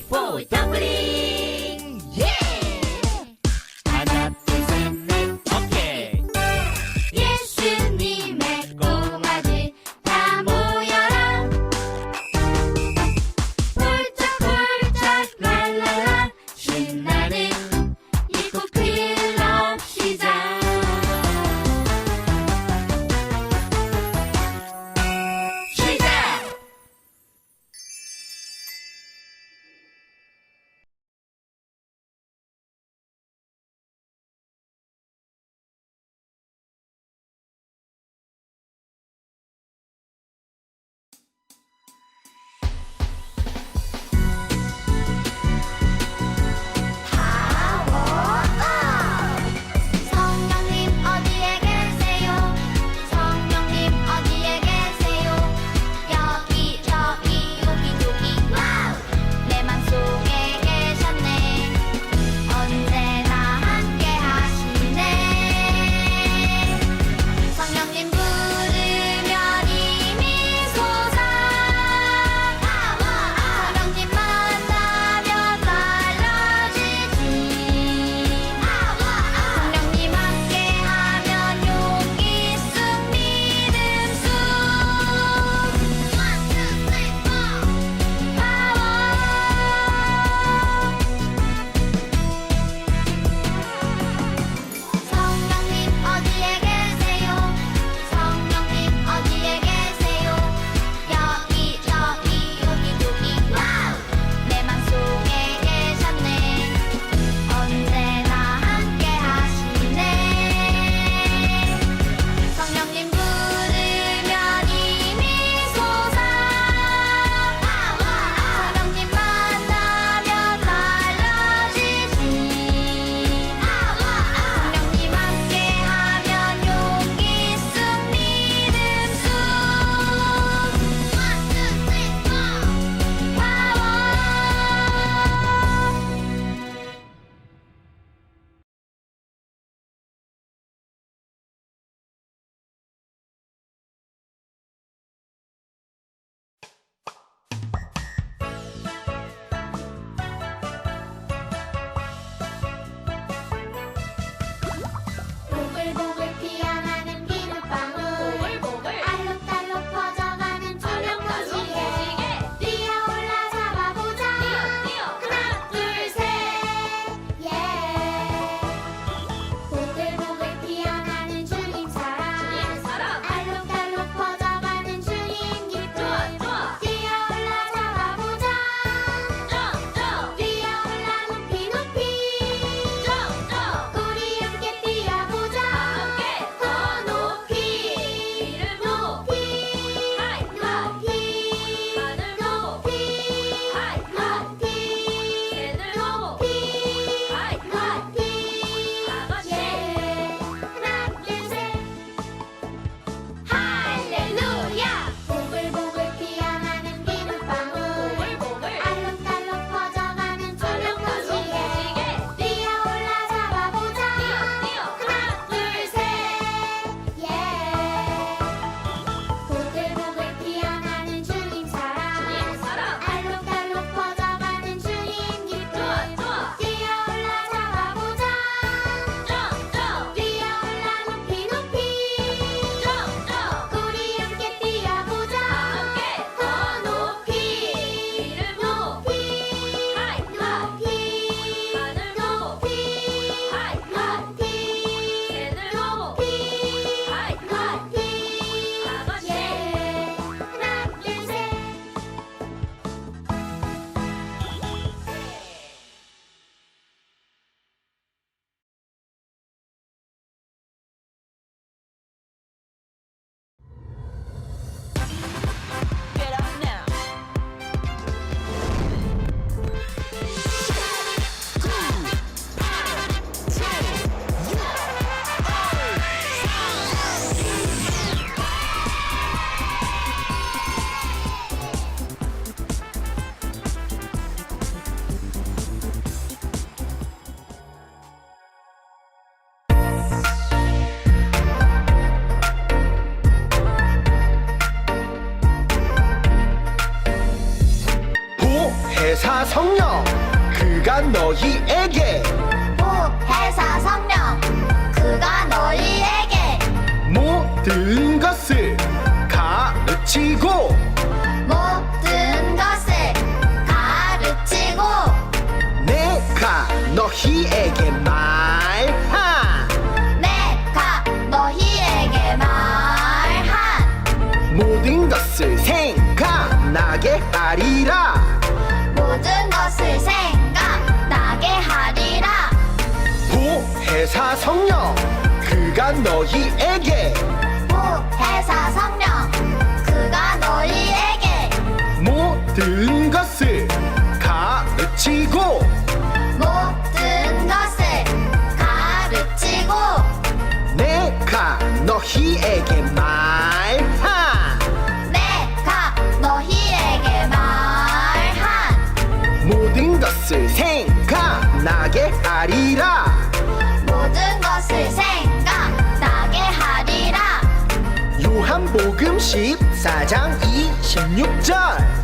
Fool Dumpling! 성령 그가 너희에게. 보혜사 성령 그가 너희에게. 모든 것을 가르치고. 모든 것을 가르치고. 내가 너희에게 말한. 내가 너희에게 말한. 모든 것을 생각나게 하리라 성령. 그가 너희에게 14장 26절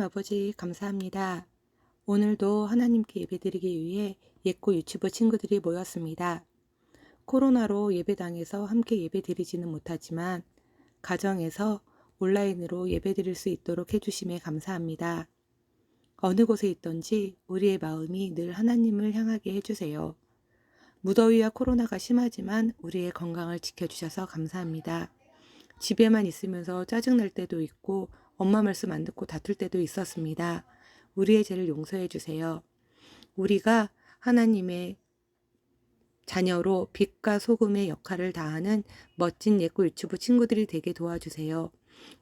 하나님 아버지 감사합니다. 오늘도 하나님께 예배드리기 위해 예고 유튜브 친구들이 모였습니다. 코로나로 예배당에서 함께 예배드리지는 못하지만 가정에서 온라인으로 예배드릴 수 있도록 해주심에 감사합니다. 어느 곳에 있던지 우리의 마음이 늘 하나님을 향하게 해주세요. 무더위와 코로나가 심하지만 우리의 건강을 지켜주셔서 감사합니다. 집에만 있으면서 짜증날 때도 있고 엄마 말씀 안 듣고 다툴 때도 있었습니다. 우리의 죄를 용서해 주세요. 우리가 하나님의 자녀로 빛과 소금의 역할을 다하는 멋진 예고 유튜브 친구들이 되게 도와주세요.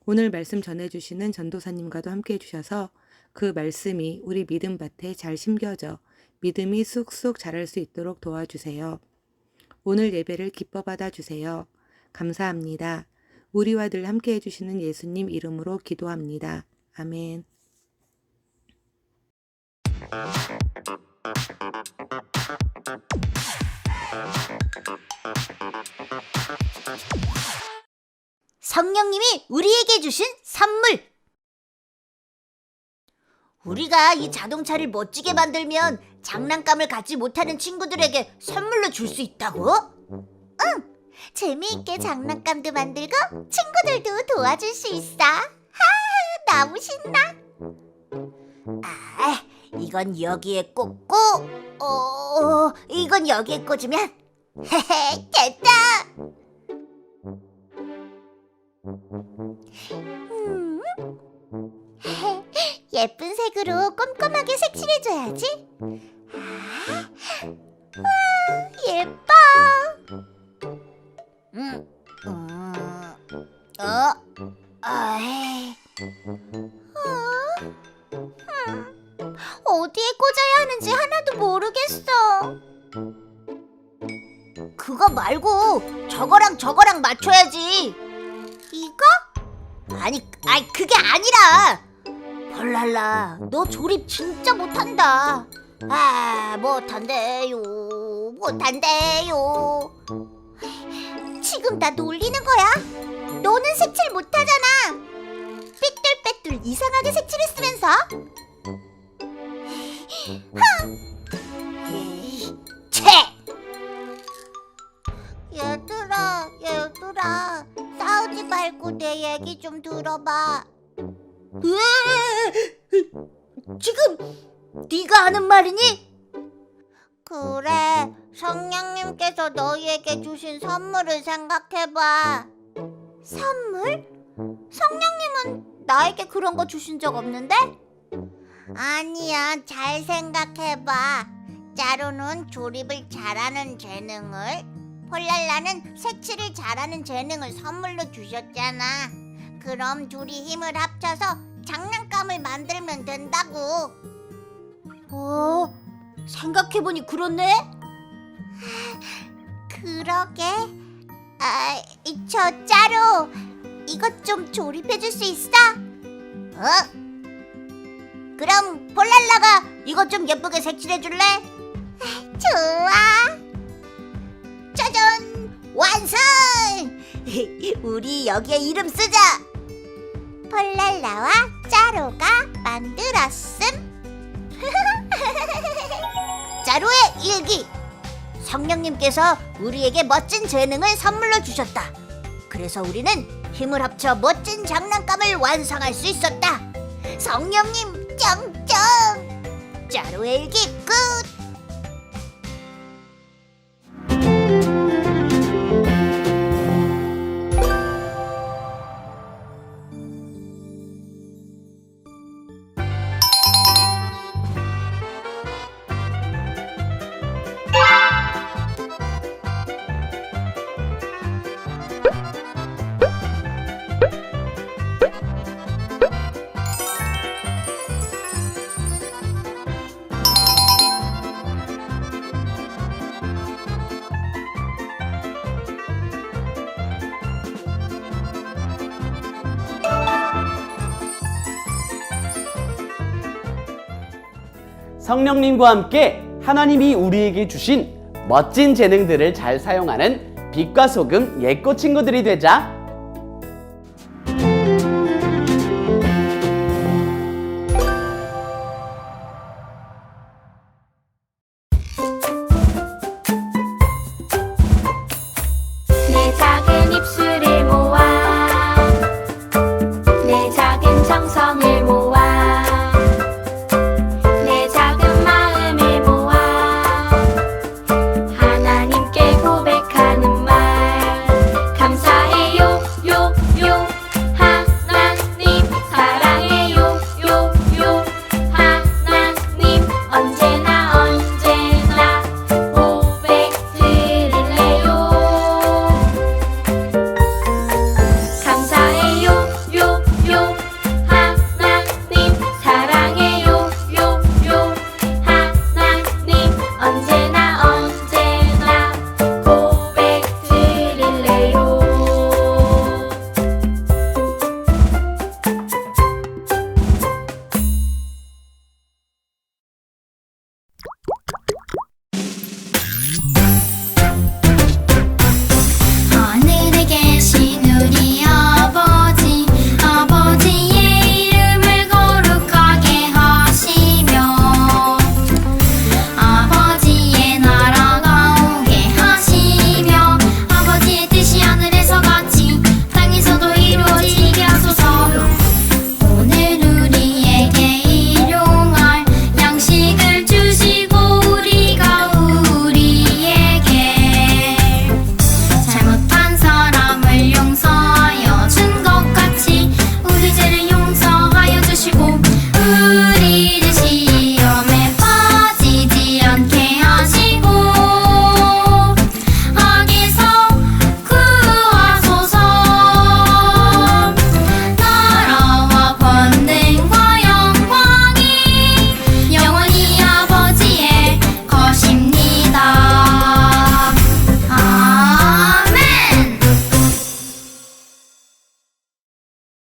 오늘 말씀 전해주시는 전도사님과도 함께 해주셔서 그 말씀이 우리 믿음 밭에 잘 심겨져 믿음이 쑥쑥 자랄 수 있도록 도와주세요. 오늘 예배를 기뻐 받아주세요. 감사합니다. 우리와 늘 함께 해주시는 예수님 이름으로 기도합니다. 아멘. 성령님이 우리에게 주신 선물. 우리가 이 자동차를 멋지게 만들면 장난감을 갖지 못하는 친구들에게 선물로 줄 수 있다고? 응. 재미있게 장난감도 만들고 친구들도 도와줄 수 있어. 하, 너무 신나. 아, 이건 여기에 꽂고, 어, 이건 여기에 꽂으면, 헤헤, 됐다. 음. 예쁜 색으로 꼼꼼하게 색칠해줘야지. 아, 와, 아 못한대요 못한대요 지금 나 놀리는 거야? 너는 색칠 못하잖아 삐뚤빼뚤 이상하게 색칠했으면서 흥! 채! 얘들아 얘들아 싸우지 말고 내 얘기 좀 들어봐 으아! 지금 네가 하는 말이니? 그래, 성령님께서 너희에게 주신 선물을 생각해봐. 선물? 성령님은 나에게 그런 거 주신 적 없는데? 아니야, 잘 생각해봐. 짜루는 조립을 잘하는 재능을, 폴랄라는 색칠을 잘하는 재능을 선물로 주셨잖아. 그럼 둘이 힘을 합쳐서 장난감을 만들면 된다고. 어, 생각해보니 그렇네? 그러게. 아, 저 짜루, 이것 좀 조립해줄 수 있어? 어? 그럼 폴랄라가 이것 좀 예쁘게 색칠해줄래? 좋아. 짜잔, 완성! 우리 여기에 이름 쓰자. 폴랄라와 짜루가 만들었음. 짜루의 일기. 성령님께서 우리에게 멋진 재능을 선물로 주셨다. 그래서 우리는 힘을 합쳐 멋진 장난감을 완성할 수 있었다. 성령님 짱짱! 짜루의 일기 끝! 성령님과 함께 하나님이 우리에게 주신 멋진 재능들을 잘 사용하는 빛과 소금 예꼬 친구들이 되자